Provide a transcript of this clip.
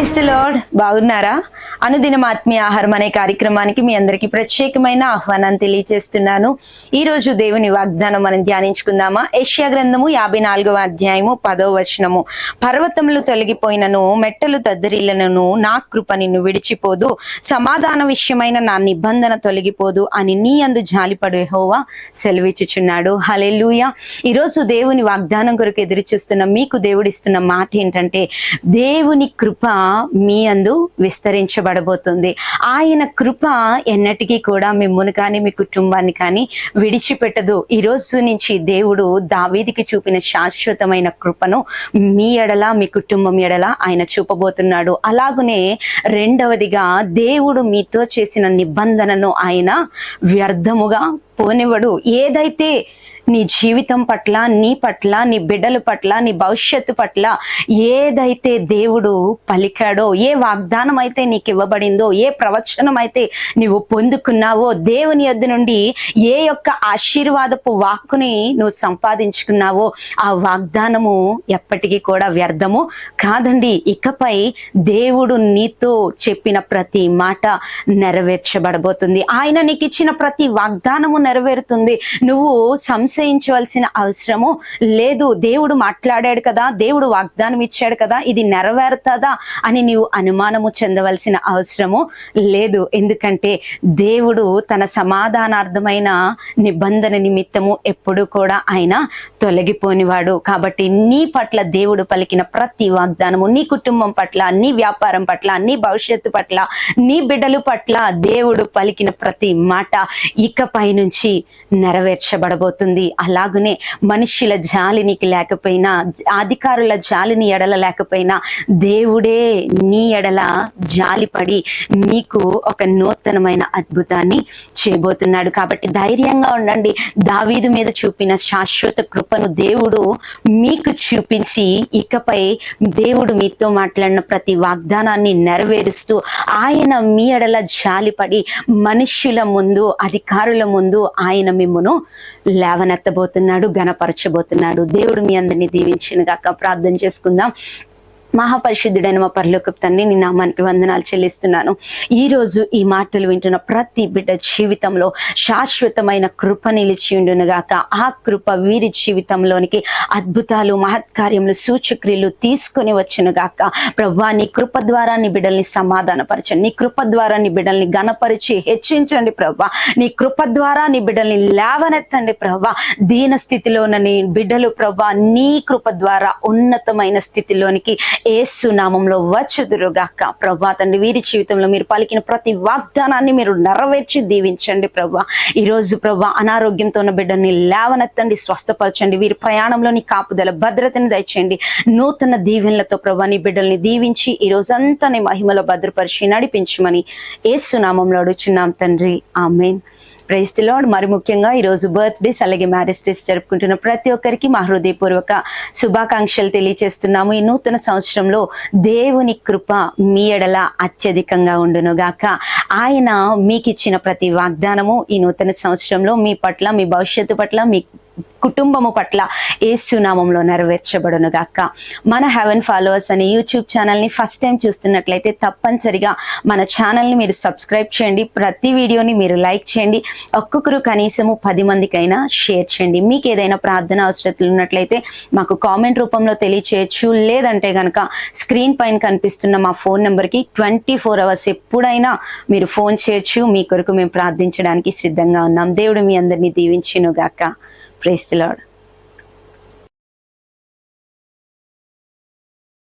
Praise the lord. బాగున్నారా? అనుదినం ఆత్మీయ ఆహారం అనే కార్యక్రమానికి మీ అందరికీ ప్రత్యేకమైన ఆహ్వానాన్ని తెలియజేస్తున్నాను. ఈ రోజు దేవుని వాగ్దానం మనం ధ్యానించుకుందామా? ఏషియా గ్రంథము యాభై నాలుగవ అధ్యాయము పదో వచనము. పర్వతములు తొలగిపోయినను మెట్టలు తద్దరిలను నా కృప నిన్ను విడిచిపోదు. సమాధాన విషయమైన నా నిబంధన తొలగిపోదు అని నీ అందు జాలిపడు హోవా సెలవిచ్చుచున్నాడు. హలెలుయ ఈరోజు దేవుని వాగ్దానం కొరకు ఎదురు చూస్తున్న మీకు దేవుడిస్తున్న మాట ఏంటంటే దేవుని కృప మీ అందు పడబోతుంది ఆయన కృప ఎన్నటికీ కూడా మిమ్మల్ని కానీ మీ కుటుంబాన్ని కానీ విడిచిపెట్టదు. ఈ రోజు నుంచి దేవుడు దావీదికి చూపిన శాశ్వతమైన కృపను మీ ఎడల మీ కుటుంబం ఎడల ఆయన చూపబోతున్నాడు. అలాగనే రెండవదిగా దేవుడు మీతో చేసిన నిబంధనను ఆయన వ్యర్థముగా పోనివ్వడు. ఏదైతే నీ జీవితం పట్ల నీ పట్ల నీ బిడ్డల పట్ల నీ భవిష్యత్తు పట్ల ఏదైతే దేవుడు పలికాడో ఏ వాగ్దానం అయితే నీకు ఇవ్వబడిందో ఏ ప్రవచనం అయితే నీవు పొందుకున్నావో దేవుని యొద్ నుండి ఏ యొక్క ఆశీర్వాదపు వాక్కుని నువ్వు సంపాదించుకున్నావో ఆ వాగ్దానము ఎప్పటికీ కూడా వ్యర్థము కాదండి. ఇకపై దేవుడు నీతో చెప్పిన ప్రతి మాట నెరవేర్చబడబోతుంది. ఆయన నీకు ఇచ్చిన ప్రతి వాగ్దానము నెరవేరుతుంది. నువ్వు సంశయించవలసిన అవసరము లేదు. దేవుడు మాట్లాడాడు కదా దేవుడు వాగ్దానం ఇచ్చాడు కదా ఇది నెరవేరుతుందా అని నీవు అనుమానము చెందవలసిన అవసరము లేదు. ఎందుకంటే దేవుడు తన సమాధానార్థమైన నిబంధన నిమిత్తము ఎప్పుడు కూడా ఆయన తొలగిపోనివాడు. కాబట్టి నీ పట్ల దేవుడు పలికిన ప్రతి వాగ్దానము నీ కుటుంబం పట్ల నీ వ్యాపారం పట్ల నీ భవిష్యత్తు పట్ల నీ బిడ్డల పట్ల దేవుడు పలికిన ప్రతి మాట ఇకపై నుంచి నెరవేర్చబడబోతుంది. అలాగనే మనుషుల జాలి నీకు లేకపోయినా అధికారుల జాలి నీ ఎడల లేకపోయినా దేవుడే నీ ఎడల జాలిపడి నీకు ఒక నూతనమైన అద్భుతాన్ని చేయబోతున్నాడు. కాబట్టి ధైర్యంగా ఉండండి. దావీదు మీద చూపిన శాశ్వత కృపను దేవుడు మీకు చూపించి ఇకపై దేవుడు మీతో మాట్లాడిన ప్రతి వాగ్దానాన్ని నెరవేరుస్తూ ఆయన మీ ఎడల జాలిపడి మనుష్యుల ముందు అధికారుల ముందు ఆయన మిమ్మను లేవన లేవనెత్తబోతున్నాడు గణపరచబోతున్నాడు దేవుడు మీ అందరినీ దీవించిన గాక ప్రార్థన చేసుకుందాం. మహాపరిశుద్ధుడైన మా పరలోకపు తండ్రి నీ నామానికి వందనాలు చెల్లిస్తున్నాను. ఈ రోజు ఈ మాటలు వింటున్న ప్రతి బిడ్డ జీవితంలో శాశ్వతమైన కృప నిలిచి ఉండునుగాక. ఆ కృప వీరి జీవితంలోనికి అద్భుతాలు మహత్కార్యములు సూచక్రియలు తీసుకొని వచ్చునుగాక. ప్రభా నీ కృప ద్వారా నీ బిడ్డల్ని సమాధానపరచండి నీ కృప ద్వారా నీ బిడ్డల్ని గణపరిచి హెచ్చించండి ప్రభా. నీ కృప ద్వారా నీ బిడ్డల్ని లేవనెత్తండి ప్రభా. దీన స్థితిలో ఉన్న నీ బిడ్డలు ప్రభా నీ కృప ద్వారా ఉన్నతమైన స్థితిలోనికి ఏసు నామంలో వచ్చుదురుగాక. ప్రభా తండ్రి వీరి జీవితంలో మీరు పలికిన ప్రతి వాగ్దానాన్ని మీరు నెరవేర్చి దీవించండి ప్రభా. ఈరోజు ప్రభా అనారోగ్యంతో ఉన్న బిడ్డని లేవనెత్తండి స్వస్థపరచండి. వీరి ప్రయాణంలోని కాపుదల భద్రతని దయచేయండి. నూతన దీవెనలతో ప్రభా నీ బిడ్డల్ని దీవించి ఈ రోజంతా నీ మహిమలో భద్రపరిచి నడిపించమని ఏసునామంలో అడుచున్నాం అడుగుచున్నాం తండ్రి. ఆమెన్. ప్రైజ్ మరి ముఖ్యంగా ఈరోజు బర్త్డేస్ అలాగే మ్యారేజ్ డేస్ జరుపుకుంటున్న ప్రతి ఒక్కరికి మా హృదయపూర్వక శుభాకాంక్షలు తెలియజేస్తున్నాము ఈ నూతన సంవత్సరంలో దేవుని కృప మీ ఎడల అత్యధికంగా ఉండునుగాక ఆయన మీకు ఇచ్చిన ప్రతి వాగ్దానము ఈ నూతన సంవత్సరంలో మీ పట్ల మీ భవిష్యత్తు పట్ల మీ కుటుంబము పట్ల ఏసునామంలో నెరవేర్చబడును గాక మన హెవెన్ ఫాలోవర్స్ అనే యూట్యూబ్ ఛానల్ని ఫస్ట్ టైం చూస్తున్నట్లయితే తప్పనిసరిగా మన ఛానల్ని మీరు సబ్స్క్రైబ్ చేయండి. ప్రతి వీడియోని మీరు లైక్ చేయండి. ఒక్కొక్కరు కనీసము పది మందికైనా షేర్ చేయండి. మీకు ఏదైనా ప్రార్థన అవసరతలు ఉన్నట్లయితే మాకు కామెంట్ రూపంలో తెలియచేయచ్చు. లేదంటే కనుక స్క్రీన్ పైన కనిపిస్తున్న మా ఫోన్ నెంబర్కి ట్వంటీ ఫోర్ అవర్స్ ఎప్పుడైనా మీరు ఫోన్ చేయొచ్చు. మీ కొరకు మేము ప్రార్థించడానికి సిద్ధంగా ఉన్నాం. దేవుడు మీ అందరినీ దీవించినుగాక. గాక ప్రేస్ లాడ్